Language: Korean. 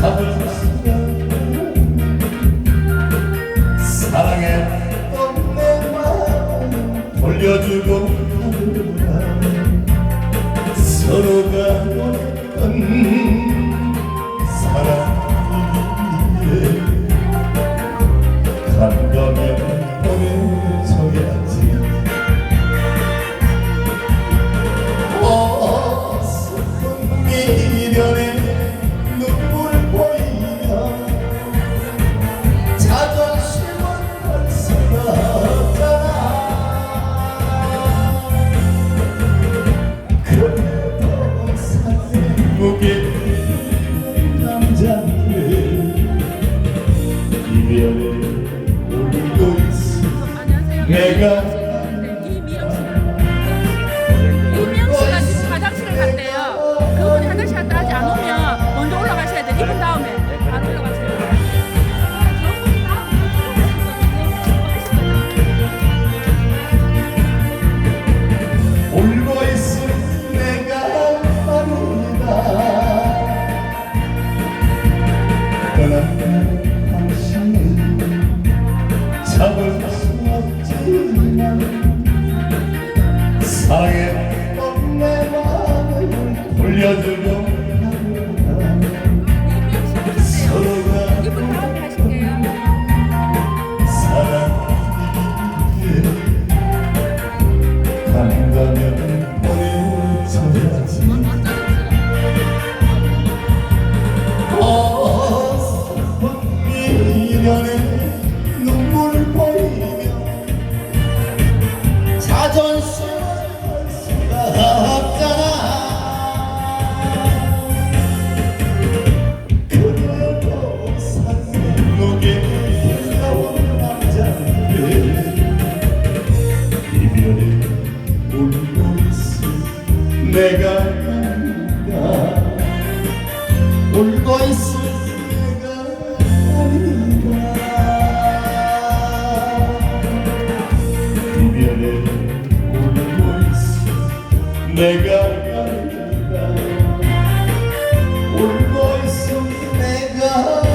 사랑했던 사랑했던 돌려주고 서로가 원했던 이미영 씨가 지금 화장실을 갔대요. 그분이 화장실 갔다 아직 안 오면 먼저 올라가셔야 돼. 이분 다음에 아니다 떠난 사랑했던 내 마음을 하실게요. 사랑이기에 간다면 하늘을 올라서 내가 아니다 울고 있어. 내가 아니다 이별에 울고 있어. 내가 아니다 울고 있어. 내가